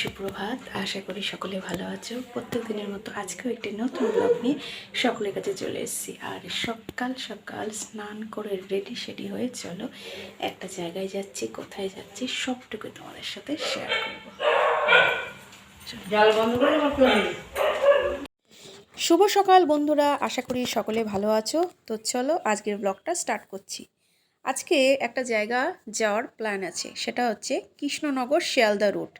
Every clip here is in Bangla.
সুপ্রভাত আশা করি সকলে ভালো আছো। প্রত্যেক দিনের মতো আজকেও একটি নতুন ব্লগ নিয়ে সকলের কাছে চলে এসেছি। আর সকাল সকাল স্নান করে রেডি সেডি হয়ে চলো একটা জায়গায় যাচ্ছি কোথায় যাচ্ছি সবটুকু তোমাদের সাথে শেয়ার করব। শুভ সকাল বন্ধুরা আশা করি সকলে ভালো আছো। তো চলো আজকের ব্লগটা স্টার্ট করছি। আজকে একটা জায়গা যাওয়ার প্ল্যান আছে। সেটা হচ্ছে কৃষ্ণনগর শিয়ালদা রুট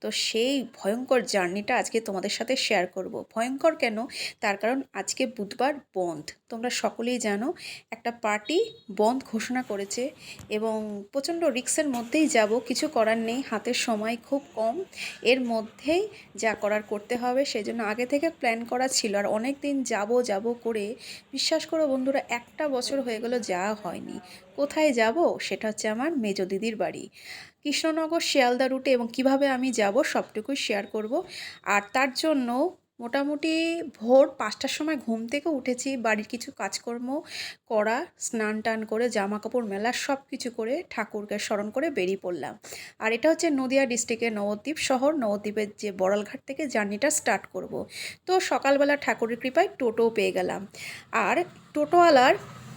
তো সেই ভয়ঙ্কর জার্নিটা আজকে তোমাদের সাথে শেয়ার করব। ভয়ঙ্কর কেন? তার কারণ আজকে বুধবার বন্ধ। তোমরা সকলেই জানো, একটা পার্টি বন্ধ ঘোষণা করেছে এবং প্রচণ্ড রিক্সের মধ্যেই যাব। কিছু করার নেই, হাতের সময় খুব কম। এর মধ্যেই যা করার করতে হবে সেই জন্য আগে থেকে প্ল্যান করা ছিল। আর অনেক দিন যাব যাব করে, বিশ্বাস করো বন্ধুরা, একটা বছর হয়ে গেল, যাওয়া হয়নি। কোথায় যাব সেটা হচ্ছে আমার মেজ দিদির বাড়ি। কৃষ্ণনগর, শিয়ালদা রুটে এবং কীভাবে আমি যাব সবটুকুই শেয়ার করব। আর তার জন্য মোটামুটি ভোর পাঁচটার সময় ঘুম থেকে উঠেছি, বাড়ির কিছু কাজকর্ম করা, স্নান টান করে জামা কাপড় মেলা সব কিছু করে ঠাকুরকে স্মরণ করে বেরিয়ে পড়লাম। আর এটা হচ্ছে নদিয়া ডিস্ট্রিক্টের নবদ্বীপ শহর। নবদ্বীপের যে বড়ালঘাট থেকে জার্নিটা স্টার্ট করব। তো সকালবেলা ঠাকুরের কৃপায় টোটো পেয়ে গেলাম। আর টোটোওয়ালার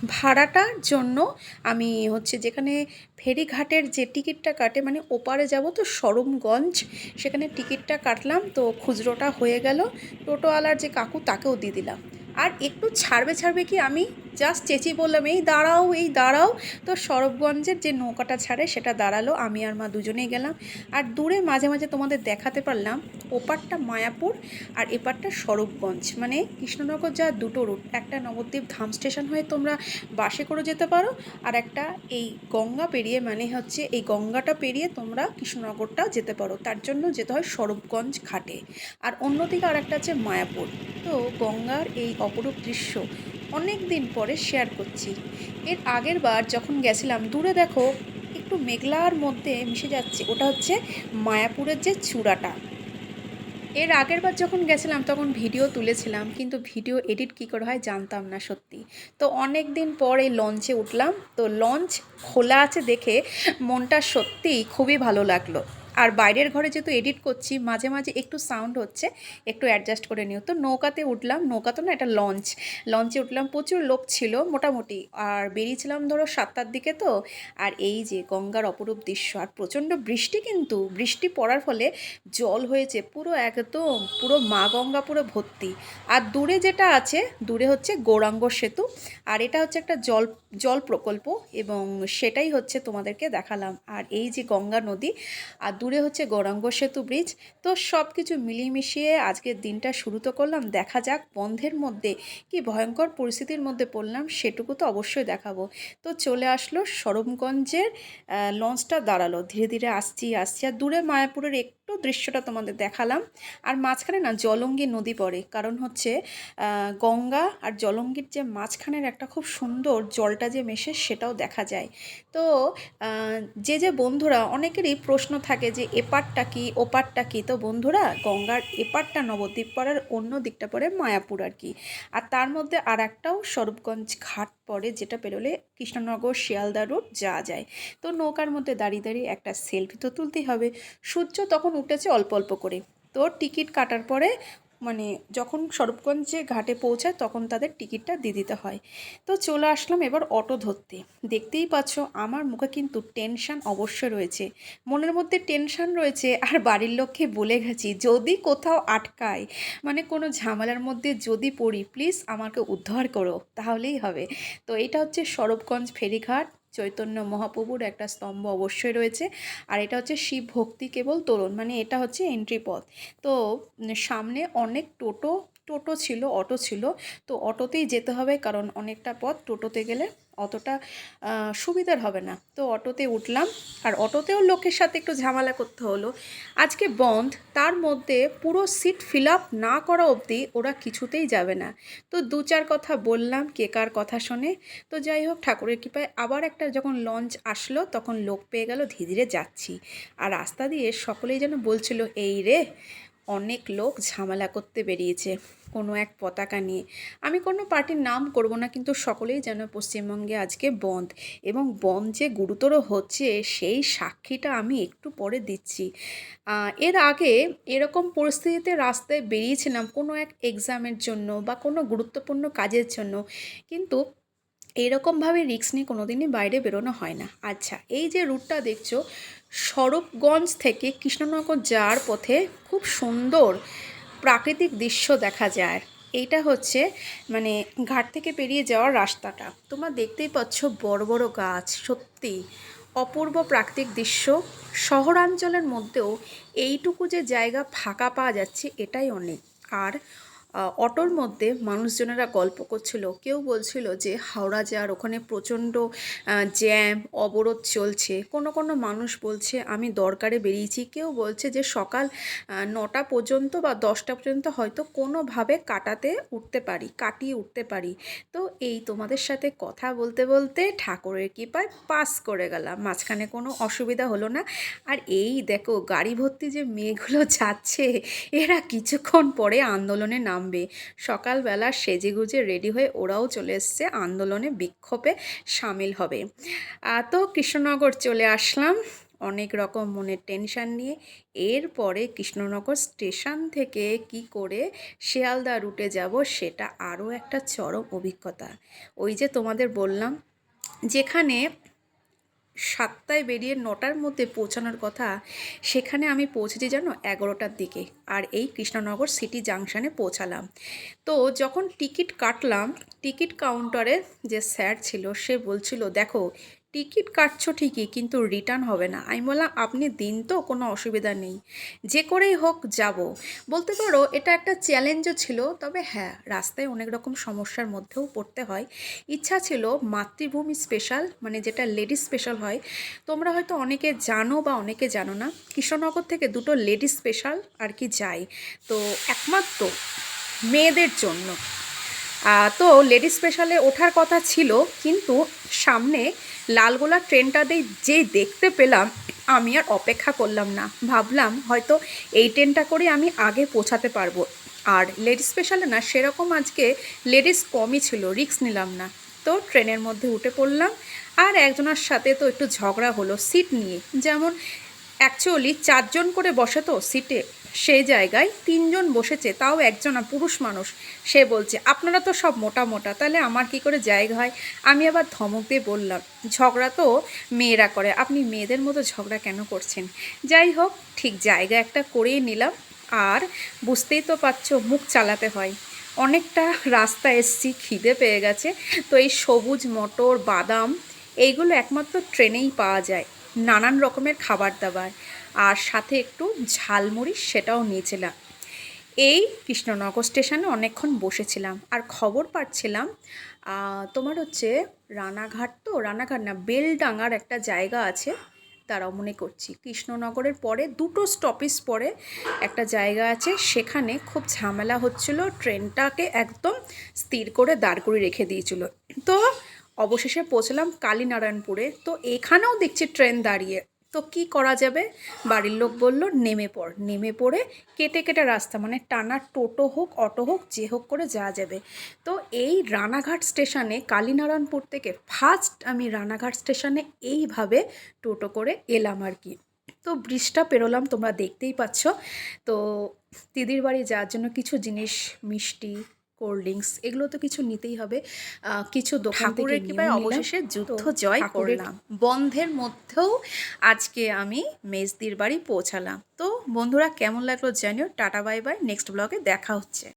ভাড়াটার জন্য আমি হচ্ছে যেখানে ফেরিঘাটের যে টিকিটটা কাটে মানে ওপারে যাব তো সরমগঞ্জ, সেখানে টিকিটটা কাটলাম তো খুচরোটা হয়ে গেল। টোটোওয়ালার যে কাকু তাকেও দিয়ে দিলাম। আর একটু ছাড়বে ছাড়বে কি আমি জাস্ট চেঁচিয়ে বললাম, এই দাঁড়াও এই দাঁড়াও। তো সরবগঞ্জের যে নৌকাটা ছাড়ে, সেটা দাঁড়াল। আমি আর মা দুজনেই গেলাম। আর দূরে মাঝে মাঝে তোমাদের দেখাতে পারলাম, ওপারটা মায়াপুর আর এপারটা সরবগঞ্জ। মানে কৃষ্ণনগর যা দুটো রুট। একটা নবদ্বীপ ধাম স্টেশন হয়ে তোমরা বাসে করে যেতে পারো আর একটা এই গঙ্গা পেরিয়ে মানে হচ্ছে এই গঙ্গাটা পেরিয়ে তোমরা কৃষ্ণনগরটা যেতে পারো। তার জন্য যেতে হয় সরবগঞ্জ ঘাটে। আর অন্যদিকে আর একটা আছে মায়াপুর। তো গঙ্গার এই অপরূপ দৃশ্য অনেক দিন পরে শেয়ার করছি। এর আগের বার যখন গেছিলাম, দূরে দেখো একটু মেঘলার মধ্যে মিশে যাচ্ছে, ওটা হচ্ছে মায়াপুরের যে চূড়াটা। এর আগের বার যখন গেছিলাম, তখন ভিডিও তুলেছিলাম, কিন্তু ভিডিও এডিট কী করে হয় জানতাম না সত্যি। তো অনেক দিন পর এই লঞ্চে উঠলাম, তো লঞ্চ খোলা আছে দেখে মনটা সত্যিই খুবই ভালো লাগল। আর বাইরের ঘরে যেহেতু এডিট করছি, মাঝে মাঝে একটু সাউন্ড হচ্ছে, একটু অ্যাডজাস্ট করে নিও। তো নৌকাতে উঠলাম, নৌকা তো না এটা লঞ্চ লঞ্চে উঠলাম, প্রচুর লোক ছিল মোটামুটি। আর বেরিয়েছিলাম ধরো সাতটার দিকে তো, আর এই যে গঙ্গার অপরূপ দৃশ্য, আর প্রচণ্ড বৃষ্টি কিন্তু, বৃষ্টি পড়ার ফলে জল হয়েছে পুরো একদম, পুরো মা গঙ্গা পুরো ভর্তি। আর দূরে যেটা আছে, দূরে হচ্ছে গৌরাঙ্গ সেতু, আর এটা হচ্ছে একটা জল জল প্রকল্প, এবং সেটাই হচ্ছে তোমাদেরকে দেখালাম। আর এই যে গঙ্গা নদী, আর দূরে হচ্ছে গৌরাঙ্গ সেতু ব্রিজ। তো সব কিছু মিলিয়ে মিশিয়ে আজকের দিনটা শুরু তো করলাম। দেখা যাক বন্ধের মধ্যে কি ভয়ঙ্কর পরিস্থিতির মধ্যে পড়লাম সেটুকু তো অবশ্যই দেখাবো। তো চলে আসলো সরমগঞ্জের লঞ্চটা দাঁড়াল। ধীরে ধীরে আসছি আসছি। আর দূরে মায়াপুরের একটু দৃশ্যটা তোমাদের দেখালাম। আর মাঝখানে না জলঙ্গি নদী পড়ে, কারণ হচ্ছে গঙ্গা আর জলঙ্গির যে মাঝখানের একটা খুব সুন্দর জলটা যে মেশে সেটাও দেখা যায়। তো যে যে বন্ধুরা, অনেকেরই প্রশ্ন থাকে যে এপারটা কি ওপারটা কি? তো বন্ধুরা, গঙ্গার এপারটা নবদ্বীপ পাড়ার অন্য দিকটা পড়ে মায়াপুর আর কি। আর তার মধ্যে আর একটাও স্বরূপগঞ্জ ঘাট পড়ে, যেটা পেরোলে কৃষ্ণনগর, শিয়ালদা রোড যাওয়া যায়। তো নৌকার মধ্যে দাঁড়িয়ে দাঁড়িয়ে একটা সেলফি তো তুলতেই হবে। সূর্য তখন উঠেছে অল্প অল্প করে। তো টিকিট কাটার পরে মানে যখন স্বরূপগঞ্জে ঘাটে পৌঁছায় তখন তাদের টিকিটটা দিয়ে দিতে হয়। তো চলে আসলাম এবার অটো ধরতে। দেখতেই পাচ্ছ আমার মুখে কিন্তু টেনশন অবশ্যই রয়েছে। মনের মধ্যে টেনশন রয়েছে আর বাড়ির লোককে বলে গেছি, যদি কোথাও আটকায় মানে কোনো ঝামেলার মধ্যে যদি পড়ি প্লিজ আমাকে উদ্ধার করো। তাহলেই হবে। তো এটা হচ্ছে সরবগঞ্জ ফেরিঘাট। চৈতন্য মহাপ্রভুর একটা স্তম্ভ অবশ্যই রয়েছে। আর এটা হচ্ছে শিব ভক্তি কেবল তরুণ মানে এটা হচ্ছে এন্ট্রি পথ। তো সামনে অনেক টোটো টোটো ছিল, অটো ছিল। তো অটোতেই যেতে হবে কারণ অনেকটা পথ টোটোতে গেলে অতটা সুবিধার হবে না। তো অটোতে উঠলাম, আর অটোতেও লোকের সাথে একটু ঝামেলা করতে হলো। আজকে বন্ধ, তার মধ্যে পুরো সিট ফিল আপ না করা অবধি ওরা কিছুতেই যাবে না। তো দু চার কথা বললাম, কে কার কথা শোনে। তো যাই হোক, ঠাকুরের কৃপায় আবার একটা যখন লঞ্চ আসলো, তখন লোক পেয়ে গেল, ধীরে ধীরে যাচ্ছি। আর রাস্তা দিয়ে সকলেই যেন বলছিল, এই রে অনেক লোক ঝামেলা করতে বেরিয়েছে কোনো এক পতাকা নিয়ে। আমি কোনো পার্টির নাম করব না, কিন্তু সকলেই যেন পশ্চিমবঙ্গে আজকে বন্ধ এবং বন্ধ যে গুরুতর হচ্ছে সেই সাক্ষীটা আমি একটু পরে দিচ্ছি। এর আগে এরকম পরিস্থিতিতে রাস্তায় বেরিয়েছিলাম কোনো এক এক্সামের জন্য বা কোনো গুরুত্বপূর্ণ কাজের জন্য, কিন্তু এরকমভাবে রিস্ক নিয়ে কোনোদিনই বাইরে বেরোনো হয় না। আচ্ছা এই যে রুটটা দেখছ স্বরূপগঞ্জ থেকে কৃষ্ণনগর যাওয়ার পথে খুব সুন্দর প্রাকৃতিক দৃশ্য দেখা যায়। এইটা হচ্ছে মানে ঘাট থেকে পেরিয়ে যাওয়ার রাস্তাটা। তোমরা দেখতেই পাচ্ছ বড় বড় গাছ, সত্যি অপূর্ব প্রাকৃতিক দৃশ্য। শহরাঞ্চলের মধ্যেও এইটুকু যে জায়গা ফাঁকা পাওয়া যাচ্ছে, এটাই অনেক। আর অটোর মধ্যে মানুষজনেরা গল্প করছিল। কেউ বলছিল যে, হাওড়া যাওয়ার ওখানে প্রচণ্ড জ্যাম, অবরোধ চলছে। কোনো কোনো মানুষ বলছে, আমি দরকারে বেরিয়েছি। কেউ বলছে যে, সকাল নটা পর্যন্ত বা দশটা পর্যন্ত হয়তো কোনোভাবে কাটাতে উঠতে পারি, কাটিয়ে উঠতে পারি। তো এই তোমাদের সাথে কথা বলতে বলতে ঠাকুরের কৃপায় পাস করে গেলাম। মাঝখানে কোনো অসুবিধা হলো না। আর এই দেখো, গাড়ি ভর্তি যে মেয়েগুলো যাচ্ছে, এরা কিছুক্ষণ পরে আন্দোলনে নামবে সকালবেলা সেজেগুজে রেডি হয়ে ওরাও চলে এসছে আন্দোলনে বিক্ষোভে সামিল হবে। তো কৃষ্ণনগর চলে আসলাম। অনেক রকম মনের টেনশন নিয়ে। এরপরে কৃষ্ণনগর স্টেশন থেকে কি করে শিয়ালদা রুটে যাব সেটা আরও একটা চরম অভিজ্ঞতা। ওই যে তোমাদের বললাম, যেখানে সাতটায় বেরিয়ে নটার মধ্যে পৌঁছানোর কথা, সেখানে আমি পৌঁছেছি যেন এগারোটার দিকে। আর এই কৃষ্ণনগর সিটি জাংশনে পৌঁছালাম। তো যখন টিকিট কাটলাম, টিকিট কাউন্টারে যে স্যার ছিল, সে বলছিল, দেখো টিকিট কাটছো ঠিকই, কিন্তু রিটার্ন হবে না। আমি বললাম, আপনি দিন তো, কোনো অসুবিধা নেই। যে করেই হোক, যাব। বলতে পারো, এটা একটা চ্যালেঞ্জও ছিল, তবে হ্যাঁ রাস্তায় অনেক রকম সমস্যার মধ্যেও পড়তে হয়। ইচ্ছা ছিল মাতৃভূমি স্পেশাল মানে যেটা লেডিস স্পেশাল হয়। তোমরা হয়তো অনেকে জানো বা অনেকে জানো না, কৃষ্ণনগর থেকে দুটো লেডিস স্পেশাল আর কি যায়। তো একমাত্র মেয়েদের জন্য। তো লেডিস স্পেশালে ওঠার কথা ছিল, কিন্তু সামনে লালগোলা ট্রেনটাতে যে দেখতে পেলাম, আমি আর অপেক্ষা করলাম না। ভাবলাম হয়তো এই ট্রেনটা করে আমি আগে পৌঁছাতে পারব। আর লেডিস স্পেশালে না, সেরকম আজকে লেডিস কমই ছিল, রিস্ক নিলাম না। তো ট্রেনের মধ্যে উঠে পড়লাম আর একজনের সাথে তো একটু ঝগড়া হলো সিট নিয়ে। যেমন অ্যাকচুয়ালি চারজন করে বসে তো সিটে সেই জায়গায় তিনজন বসেছে, তাও একজন পুরুষ মানুষ। সে বলছে, আপনারা তো সব মোটা মোটা, তাহলে আমার কি করে জায়গা হয়? আমি আবার ধমক দিয়ে বললাম, ঝগড়া তো মেয়েরা করে, আপনি মেয়েদের মতো ঝগড়া কেন করছেন? যাই হোক, ঠিক জায়গা একটা করেই নিলাম, আর বুঝতেই তো পারছ মুখ চালাতে হয়। অনেকটা রাস্তা এসছি, খিদে পেয়ে গেছে, তো এই সবুজ মটর, বাদাম, এইগুলো একমাত্র ট্রেনেই পাওয়া যায়, নানান রকমের খাবার দাবার। আর সাথে একটু ঝালমুড়ি সেটাও নিয়েছিলাম। এই কৃষ্ণনগর স্টেশনে অনেকক্ষণ বসেছিলাম আর খবর পাচ্ছিলাম তোমার হচ্ছে রানাঘাট তো? রানাঘাট না, বেলডাঙ্গার একটা জায়গা আছে তারাও মনে করছি কৃষ্ণনগরের পরে দুটো স্টপেজ পরে একটা জায়গা আছে, সেখানে খুব ঝামেলা হচ্ছিল, ট্রেনটাকে একদম স্থির করে দাঁড় করে রেখে দিয়েছিল। তো অবশেষে পৌঁছলাম কালীনারায়ণপুরে। তো এখানেও দেখছি ট্রেন দাঁড়িয়ে। তো কি করা যাবে? বাড়ির লোক বলল, নেমে পড়। নেমে পড়ে কেটে কেটে রাস্তা মানে টানা টোটো হোক, অটো হোক, যে হোক করে যাওয়া যাবে। তো এই রানাঘাট স্টেশনে কালীনারায়ণপুর থেকে ফার্স্ট আমি রানাঘাট স্টেশনে এইভাবে টোটো করে এলাম আর কি। তো ব্রিজটা পেরোলাম, তোমরা দেখতেই পাচ্ছ। তো দিদির বাড়ি যাওয়ার জন্য কিছু জিনিস, মিষ্টি কোল্ড ড্রিঙ্কস এগুলো তো কিছু নিতেই হবে। কিছু দোকান থেকে নিলাম। অবশেষে যুদ্ধ জয় করলাম। বন্ধের মধ্যেও আজকে আমি মেজদির বাড়ি পৌঁছালাম। তো বন্ধুরা কেমন লাগল জানিও। Tata bye bye. নেক্সট ব্লগে দেখা হচ্ছে।